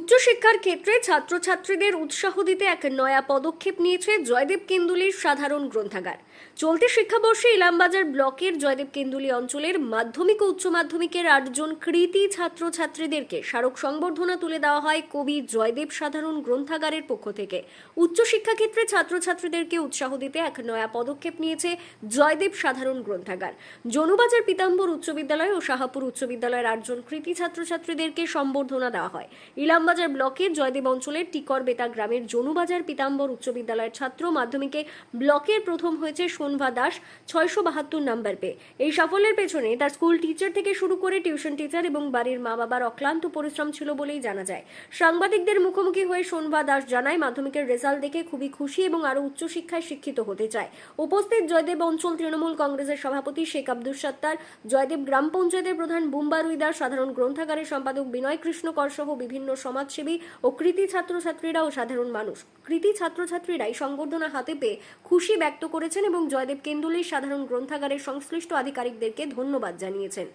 উচ্চশিক্ষার ক্ষেত্রে ছাত্রছাত্রীদের উৎসাহ দিতে এক নয়া পদক্ষেপ নিয়েছে জয়দেব কেন্দুলির সাধারণ গ্রন্থাগার। চলতি শিক্ষাবর্ষে ইলামবাজার ব্লকের জয়দেব কেন্দুলি অঞ্চলের মাধ্যমিক ও উচ্চ মাধ্যমিকের আটজন কৃতি ছাত্রছাত্রীদেরকে স্মারক সংবর্ধনা তুলে দেওয়া হয় কবি জয়দেব সাধারণ গ্রন্থাগারের পক্ষ থেকে। উচ্চশিক্ষা ক্ষেত্রে ছাত্রছাত্রীদেরকে উৎসাহ দিতে এক নয়া পদক্ষেপ নিয়েছে জয়দেব সাধারণ গ্রন্থাগার। জনুবাজার পিতাম্বর উচ্চ বিদ্যালয় ও শাহাপুর উচ্চ বিদ্যালয়ের আটজন কৃতি ছাত্রছাত্রীদেরকে সম্বর্ধনা দেওয়া হয়। ইলামবাজার ব্লকের জয়দেব অঞ্চলের টিকর বেতা গ্রামের জনুবাজার পিতাম্বর উচ্চ বিদ্যালয়ের ছাত্র মাধ্যমিকে ব্লকের প্রথম হয়েছে সোনভা দাস ছয়শো বাহাত্তর নাম্বার পেয়ে। এই সাফল্যের পেছনে তার স্কুল টিচার থেকে শুরু করে টিউশন টিচার এবং বাড়ির মা বাবার অক্লান্ত পরিশ্রম ছিল বলেই জানা যায়। সাংবাদিকদের মুখোমুখি হয়ে সোনভা দাস জানায়, মাধ্যমিকের রেজাল্ট দেখে খুবই খুশি এবং আরও উচ্চশিক্ষায় শিক্ষিত হতে চায়। উপস্থিত জয়দেব অঞ্চল তৃণমূল কংগ্রেসের সভাপতি শেখ আব্দুল সত্তার, জয়দেব গ্রাম পঞ্চায়েতের প্রধান বুম্বা রুইদার সাধারণ গ্রন্থাগারের সম্পাদক বিনয় কৃষ্ণ কর সহ বিভিন্ন সমাজসেবী ও কৃতি ছাত্রছাত্রীরা ও সাধারণ মানুষ। কৃতি ছাত্রছাত্রীরা এই সংবর্ধনা হাতে পেয়ে খুশি ব্যক্ত করেছেন এবং জয়দেব কেন্দুলির সাধারণ গ্রন্থাগারের সংশ্লিষ্ট আধিকারিকদেরকে ধন্যবাদ জানিয়েছেন।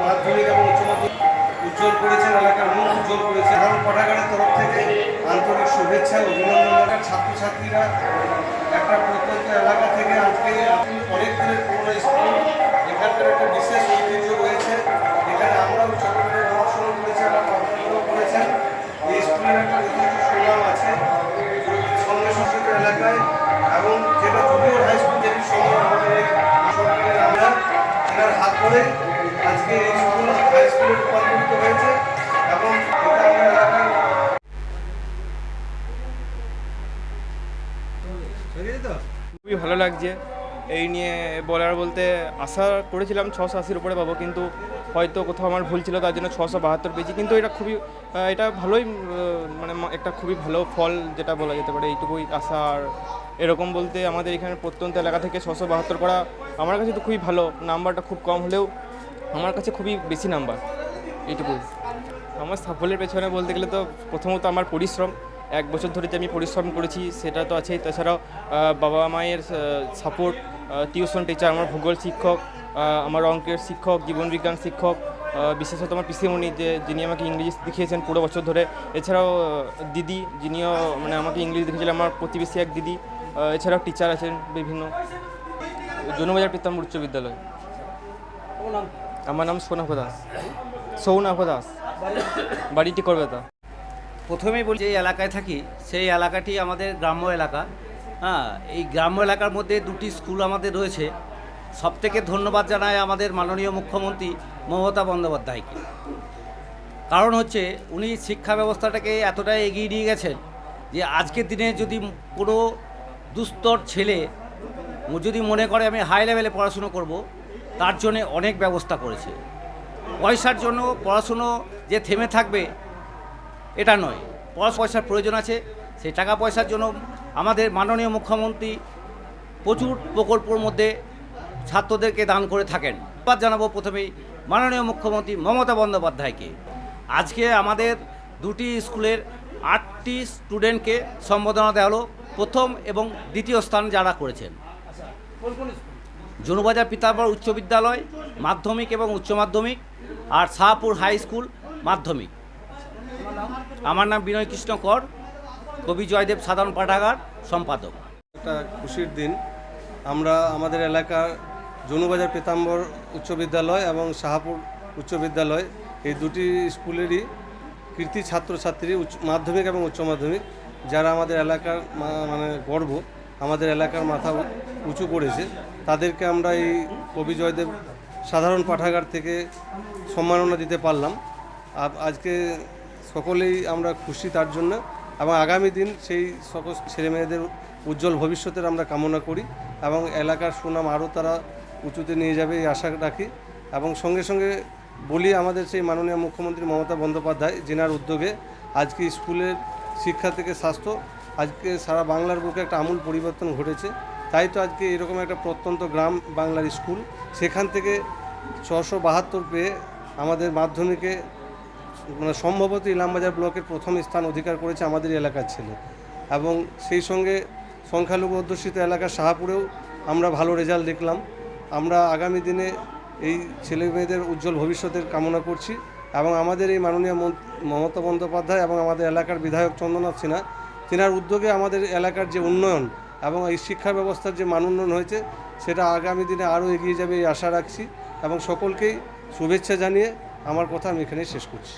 মাধ্যমিক এবং উজ্জ্বল করেছে আন্তরিক শুভেচ্ছা ছাত্রছাত্রীরা একটা প্রত্যন্ত এলাকা থেকে আজকে অনেক দিনের পুরোনো স্কুল এবং যেটা হাই স্কুল যেটি সময় হাত ধরে আজকে এই স্কুল হাই স্কুলে রূপান্তরিত হয়েছে এবং খুবই ভালো লাগছে। এই নিয়ে বলার বলতে আশা করেছিলাম ছশো আশির উপরে পাবো, কিন্তু হয়তো কোথাও আমার ভুল ছিল, তার জন্য ছশো বাহাত্তর পেয়েছি। কিন্তু এটা খুবই এটা ভালোই মানে একটা খুবই ভালো ফল যেটা বলা যেতে পারে। এইটুকুই আশা আর এরকম বলতে আমাদের এখানে প্রত্যন্ত এলাকা থেকে ছশো বাহাত্তর করা আমার কাছে তো খুবই ভালো। নাম্বারটা খুব কম হলেও আমার কাছে খুবই বেশি নাম্বার। এইটুকুই। আমার সাফল্যের পেছনে বলতে গেলে তো প্রথমত আমার পরিশ্রম। এক বছর ধরে যে আমি পরিশ্রম করেছি সেটা তো আছেই। তাছাড়াও বাবা মায়ের সাপোর্ট টিউশন টিচার আমার ভূগোল শিক্ষক আমার অঙ্কের শিক্ষক জীবনবিজ্ঞান শিক্ষক বিশেষত আমার পিসিমণি যে যিনি আমাকে ইংরেজি শিখিয়েছেন পুরো বছর ধরে। এছাড়াও দিদি যিনিও মানে আমাকে ইংলিশ দেখেছিলেন আমার প্রতিবেশী এক দিদি এছাড়াও টিচার আছেন বিভিন্ন। জনবাজার পিতাম্বর উচ্চ বিদ্যালয়। আমার নাম সোনাভ দাস। সৌনাভ দাস। বাড়িটি করবে তা প্রথমেই বলি, যে এলাকায় থাকি, সেই এলাকাটি আমাদের গ্রাম্য এলাকা। হ্যাঁ এই গ্রাম্য এলাকার মধ্যে দুটি স্কুল আমাদের রয়েছে। সবথেকে ধন্যবাদ জানায় আমাদের মাননীয় মুখ্যমন্ত্রী মমতা বন্দ্যোপাধ্যায়কে। কারণ হচ্ছে, উনি শিক্ষা ব্যবস্থাটাকে এতটাই এগিয়ে নিয়ে গেছেন যে আজকের দিনে যদি কোনো দুস্তর ছেলে যদি মনে করে, আমি হাই লেভেলে পড়াশুনো করব তার জন্যে অনেক ব্যবস্থা করেছে। পয়সার জন্য পড়াশুনো যে থেমে থাকবে এটা নয়। পয়সা পয়সার প্রয়োজন আছে, সেই টাকা পয়সার জন্য আমাদের মাননীয় মুখ্যমন্ত্রী প্রচুর প্রকল্পর মধ্যে ছাত্রদেরকে দান করে থাকেন। ধন্যবাদ জানাব প্রথমেই মাননীয় মুখ্যমন্ত্রী মমতা বন্দ্যোপাধ্যায়কে। আজকে আমাদের দুটি স্কুলের আটটি স্টুডেন্টকে সম্বোধনা দেওয়া হলো, প্রথম এবং দ্বিতীয় স্থান যারা করেছেন। জনুবাজার পিতাম্বর উচ্চ বিদ্যালয়, মাধ্যমিক এবং উচ্চ মাধ্যমিক, আর শাহপুর হাই স্কুল মাধ্যমিক। আমার নাম বিনয় কৃষ্ণ কর, কবি জয়দেব সাধারণ পাঠাগার, সম্পাদক। একটা খুশির দিন। আমরা আমাদের এলাকার জনুবাজার পেতাম্বর উচ্চ বিদ্যালয় এবং শাহাপুর উচ্চ বিদ্যালয়, এই দুটি স্কুলেরই কৃতি ছাত্রছাত্রী, উচ্চ মাধ্যমিক এবং উচ্চ মাধ্যমিক, যারা আমাদের এলাকার মানে গর্ব, আমাদের এলাকার মাথা উঁচু করেছে। তাদেরকে আমরা এই কবি জয়দেব সাধারণ পাঠাগার থেকে সম্মাননা দিতে পারলাম। আজকে সকলেই আমরা খুশি তার জন্য এবং আগামী দিন সেই সকল ছেলেমেয়েদের উজ্জ্বল ভবিষ্যতের আমরা কামনা করি এবং এলাকার সুনাম আরও তারা উঁচুতে নিয়ে যাবে এই আশা রাখি এবং সঙ্গে সঙ্গে বলি আমাদের সেই মাননীয় মুখ্যমন্ত্রী মমতা বন্দ্যোপাধ্যায় জেনার উদ্যোগে আজকে স্কুলের শিক্ষা থেকে স্বাস্থ্য, আজকে সারা বাংলার বুকে একটা আমূল পরিবর্তন ঘটেছে। তাই তো আজকে এরকম একটা প্রত্যন্ত গ্রাম বাংলার স্কুল, সেখান থেকে ছশো বাহাত্তর পেয়ে আমাদের মাধ্যমিকে মানে সম্ভবত ইলামবাজার ব্লকের প্রথম স্থান অধিকার করেছে আমাদের এলাকার ছেলে। এবং সেই সঙ্গে সংখ্যালঘু অধ্যুষিত এলাকা শাহপুরেও আমরা ভালো রেজাল্ট দেখলাম। আমরা আগামী দিনে এই ছেলে মেয়েদের উজ্জ্বল ভবিষ্যতের কামনা করছি এবং আমাদের এই মাননীয় মমতা বন্দ্যোপাধ্যায় এবং আমাদের এলাকার বিধায়ক চন্দ্রনাথ সিনহা, তিনার উদ্যোগে আমাদের এলাকার যে উন্নয়ন এবং এই শিক্ষা ব্যবস্থার যে মান উন্নয়ন হয়েছে, সেটা আগামী দিনে আরও এগিয়ে যাবে এই আশা রাখছি এবং সকলকেই শুভেচ্ছা জানিয়ে আমার কথা আমি এখানেই শেষ করছি।